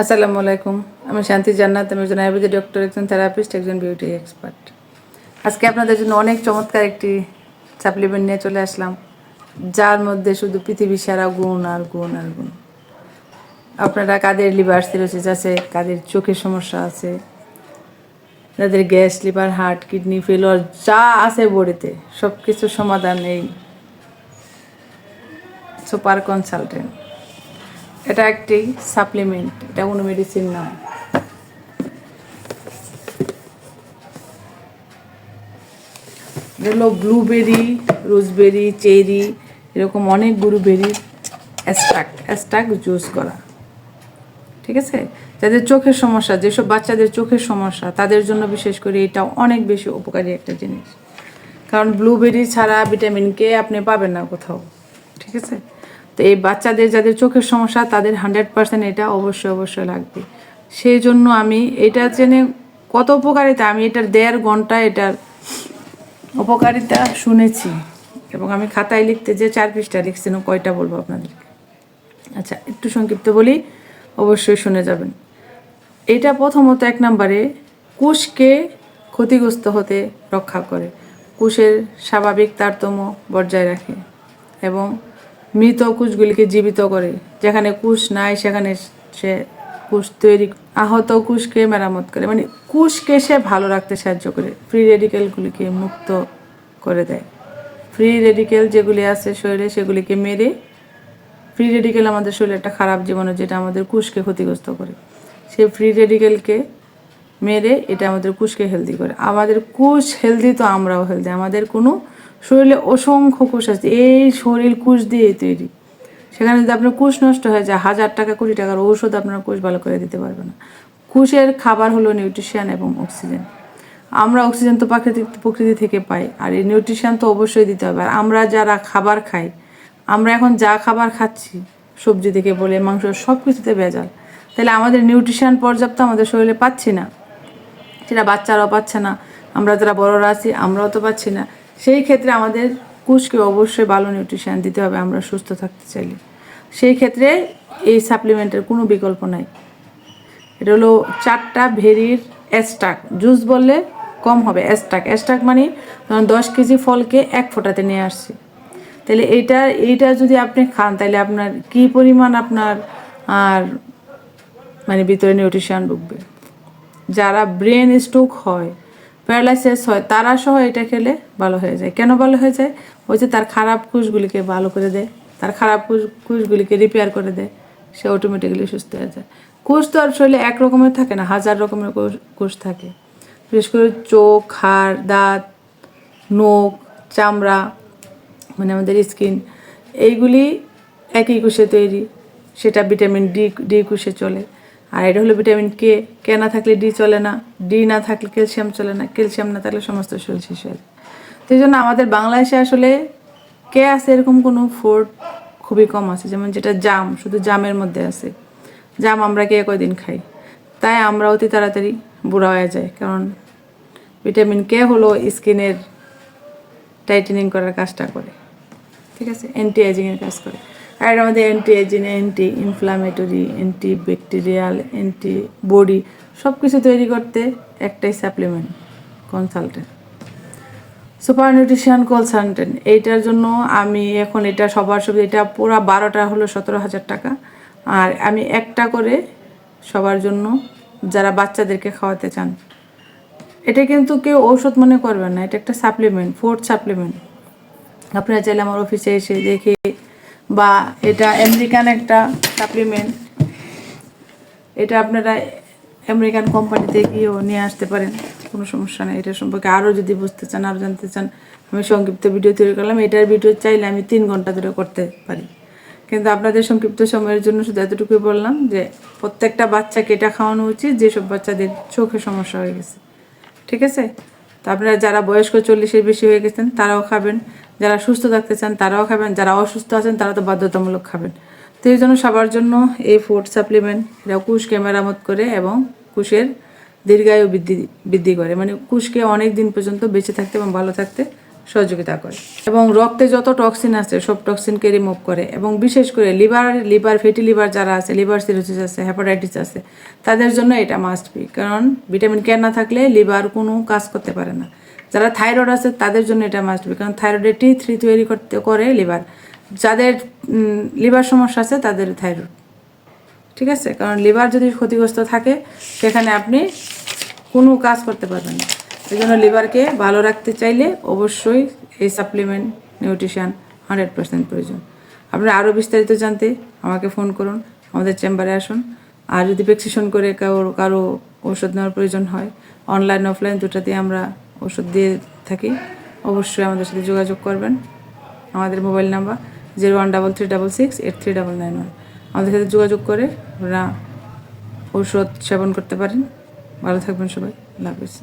আসসালামু আলাইকুম। আমি শান্তি জান্নাত, আমি একজন আয়ুর্বেদিক ডক্টর একজন থেরাপিস্ট একজন বিউটি এক্সপার্ট আজকে আপনাদের জন্য অনেক চমৎকার একটি সাপ্লিমেন্ট নিয়ে চলে আসলাম, যার মধ্যে শুধু পৃথিবী সারা গুণ আর গুণ আর গুণ। আপনারা কাদের লিভার সিরোসিস আছে, কাদের চোখের সমস্যা আছে যাদের gas liver heart kidney failure যা আছে বডিতে সব কিছুর সমাধান এই সুপার কনসালটেন্ট এটা একটি সাপ্লিমেন্ট এটা কোনো মেডিসিন নয়। এগুলো ব্লুবেরি রোজবেরি চেরি এরকম অনেকগুলো বেরির অ্যাস্ট্রাক অ্যাস্ট্রাক জুস করা। ঠিক আছে? যাদের চোখের সমস্যা, যেসব বাচ্চাদের চোখের সমস্যা, তাদের জন্য বিশেষ করে এটা অনেক বেশি উপকারী একটা জিনিস। কারণ ব্লুবেরি ছাড়া ভিটামিন কে আপনি পাবেন না কোথাও। ঠিক আছে? তো এই বাচ্চাদের যাদের চোখের সমস্যা, তাদের হান্ড্রেড পার্সেন্ট এটা অবশ্যই অবশ্যই লাগবে। সেই জন্য আমি এটা জেনে কত উপকারিতা, আমি এটার দেড় ঘণ্টা এটার উপকারিতা শুনেছি। এবং আমি খাতায় লিখতে যে চার পৃষ্ঠা লিখছিলাম কয়টা বলব আপনাদেরকে? আচ্ছা একটু সংক্ষিপ্ত বলি, অবশ্যই শুনে যাবেন। এটা প্রথমত এক নম্বরে, কুশকে ক্ষতিগ্রস্ত হতে রক্ষা করে। কুশের স্বাভাবিক তারতম্য বজায় রাখে এবং মৃত কুশগুলিকে জীবিত করে। যেখানে কুশ নাই, সেখানে সে কুশ তৈরি, আহত কুশকে মেরামত করে। মানে কুশকে সে ভালো রাখতে সাহায্য করে। ফ্রি রেডিকেলগুলিকে মুক্ত করে দেয়। ফ্রি রেডিকেল যেগুলি আছে শরীরে, সেগুলিকে মেরে ফ্রি রেডিকেল আমাদের শরীরে একটা খারাপ জীবনে যেটা আমাদের কুশকে ক্ষতিগ্রস্ত করে। সেই ফ্রি রেডিকেলকে মেরে, এটা আমাদের কুশকে হেলদি করে। আমাদের কুশ হেলদি তো আমরাও হেলদি আমাদের কোনো শরীরে অসংখ্য কোষ আছে, এই শরীর কুশ দিয়েই তৈরি। সেখানে যদি আপনার কোষ নষ্ট হয়ে যায়, হাজার টাকা, কোটি টাকার ঔষধ আপনার কোষ ভালো করে দিতে পারবে না। কোষের খাবার হলো নিউট্রিশন এবং অক্সিজেন। আমরা অক্সিজেন তো প্রাকৃতিক প্রকৃতি থেকে পাই, আর এই নিউট্রিশন তো অবশ্যই দিতে হবে। আর আমরা যারা খাবার খাই, আমরা এখন যা খাবার খাচ্ছি, সবজি থেকে বলে মাংস সব কিছুতে ভেজাল। তাহলে আমাদের নিউট্রিশন পর্যাপ্ত আমাদের শরীরে পাচ্ছি না। সেটা বাচ্চারাও পাচ্ছে না, আমরা যারা বড়রা আছি, আমরাও তো পাচ্ছি না। সেই ক্ষেত্রে আমাদের কুশকে অবশ্যই ভালো নিউট্রিশন দিতে হবে, আমরা সুস্থ থাকতে চাইলে। সেই ক্ষেত্রে এই সাপ্লিমেন্টের কোনো বিকল্প নাই। এটা হলো চারটা ভেরির অ্যাস্টাক জুস বললে কম হবে অ্যাস্টাক অ্যাস্টাক মানে ধরুন দশ কেজি ফলকে এক ফোঁটাতে নিয়ে আসছি। তাহলে এইটা এইটা যদি আপনি খান, তাহলে আপনার কি পরিমাণ আপনার আর মানে ভিতরে নিউট্রিশন ঢুকবে? যারা ব্রেন স্ট্রোক হয় প্যারালাইসিস হয় তারা সহ এটা খেলে ভালো হয়ে যায়। কেন ভালো হয়ে যায়? ওই যে তার খারাপ কুশগুলিকে ভালো করে দেয়, তার খারাপ কুশ, কুশগুলিকে রিপেয়ার করে দেয়, সে অটোমেটিক্যালি সুস্থ হয়ে যায়। কোষ তো আর শরীরে এক রকমের থাকে না, হাজার রকমের কোষ- থাকে। বিশেষ করে চোখ, হাড়, দাঁত, নখ, চামড়া মানে আমাদের স্কিন এইগুলি একই কোষে তৈরি, সেটা ভিটামিন ডি ডি কোষে চলে। আর এটা হলো ভিটামিন কে কে না থাকলে ডি চলে না ডি না থাকলে ক্যালসিয়াম চলে না ক্যালসিয়াম না থাকলে সমস্ত শরীর। শেষ হয়ে যায় জন্য আমাদের বাংলাদেশে আসলে কে আছে এরকম কোনো ফুড খুবই কম আছে, যেমন যেটা জাম, শুধু জামের মধ্যে আছে। জাম আমরা কে কয়দিন খাই? তাই আমরা অতি তাড়াতাড়ি বুড়া হয়ে যায় কারণ ভিটামিন কে হলো স্কিনের টাইটেনিং করার কাজটা করে, ঠিক আছে? অ্যান্টি এজিংয়ের কাজ করে। আর আমাদের anti ageing anti inflammatory anti bacterial antibody সব কিছু তৈরি করতে একটাই supplement consultant super nutrition consultant এইটার জন্য আমি এখন এটা সবার সব, এটা পুরো বারোটা হলো সতেরো হাজার টাকা। আর আমি একটা করে সবার জন্য যারা বাচ্চাদেরকে খাওয়াতে চান, এটা কিন্তু কেউ ঔষধ মনে করবেন না, এটা একটা সাপ্লিমেন্ট ফোর্থ সাপ্লিমেন্ট আপনারা চাইলে আমার অফিসে এসে দেখে বা এটা আমেরিকান একটা সাপ্লিমেন্ট এটা আপনারা আমেরিকান কোম্পানিতে গিয়েও নিয়ে আসতে পারেন, কোনো সমস্যা নেই। এটা সম্পর্কে আরও যদি বুঝতে চান, আরও জানতে চান, আমি সংক্ষিপ্ত ভিডিও তৈরি করলাম। এটার ভিডিও চাইলে আমি তিন ঘণ্টা ধরে করতে পারি। কিন্তু আপনাদের সংক্ষিপ্ত সময়ের জন্য শুধু এতটুকুই বললাম যে, প্রত্যেকটা বাচ্চাকে এটা খাওয়ানো উচিত, যেসব বাচ্চাদের চোখে সমস্যা হয়ে গেছে। ঠিক আছে? তো আপনারা যারা বয়স্ক চল্লিশের বেশি হয়ে গেছেন, তারাও খাবেন। যারা সুস্থ থাকতে চান তারাও খাবেন, যারা অসুস্থ আছেন তারা তো বাধ্যতামূলক খাবেন। তো এই জন্য সবার জন্য এই ফুড সাপ্লিমেন্ট এটা কুশকে মেরামত করে এবং কুশের দীর্ঘায়ু বৃদ্ধি বৃদ্ধি করে। মানে কুশকে অনেক দিন পর্যন্ত বেঁচে থাকতে এবং ভালো থাকতে সহযোগিতা করে। এবং রক্তে যত টক্সিন আছে, সব টক্সিনকে রিমুভ করে। এবং বিশেষ করে লিভার লিভার ফেটি লিভার যারা আছে লিভার সিরোসিস আছে হ্যাপাটাইটিস আছে, তাদের জন্য এটা মাস্ট বি কারণ ভিটামিন কে না থাকলে লিভার কোনো কাজ করতে পারে না। যারা থাইরয়েড আছে, তাদের জন্য এটা মাস্ট বি কারণ থাইরয়েডের টি থ্রি তৈরি করতে করে লিভার যাদের লিভার সমস্যা আছে, তাদের থাইরয়েড ঠিক আছে? কারণ লিভার যদি ক্ষতিগ্রস্ত থাকে, সেখানে আপনি কোনো কাজ করতে পারবেন না। এই জন্য লিভারকে ভালো রাখতে চাইলে অবশ্যই এই সাপ্লিমেন্ট নিউট্রিশন হান্ড্রেড পার্সেন্ট প্রয়োজন। আপনারা আরও বিস্তারিত জানতে আমাকে ফোন করুন, আমাদের চেম্বারে আসুন। আর যদি প্রেসক্রিপশন করে কারও কারও ওষুধ নেওয়ার প্রয়োজন হয় অনলাইন অফলাইন দুটাতেই আমরা ওষুধ দিয়ে থাকি, অবশ্যই আমাদের সাথে যোগাযোগ করবেন। আমাদের mobile number zero one double three double six eight three double nine one. আমাদের সাথে যোগাযোগ করে আপনারা ঔষধ সেবন করতে পারেন। ভালো থাকবেন সবাই। হাফিজ।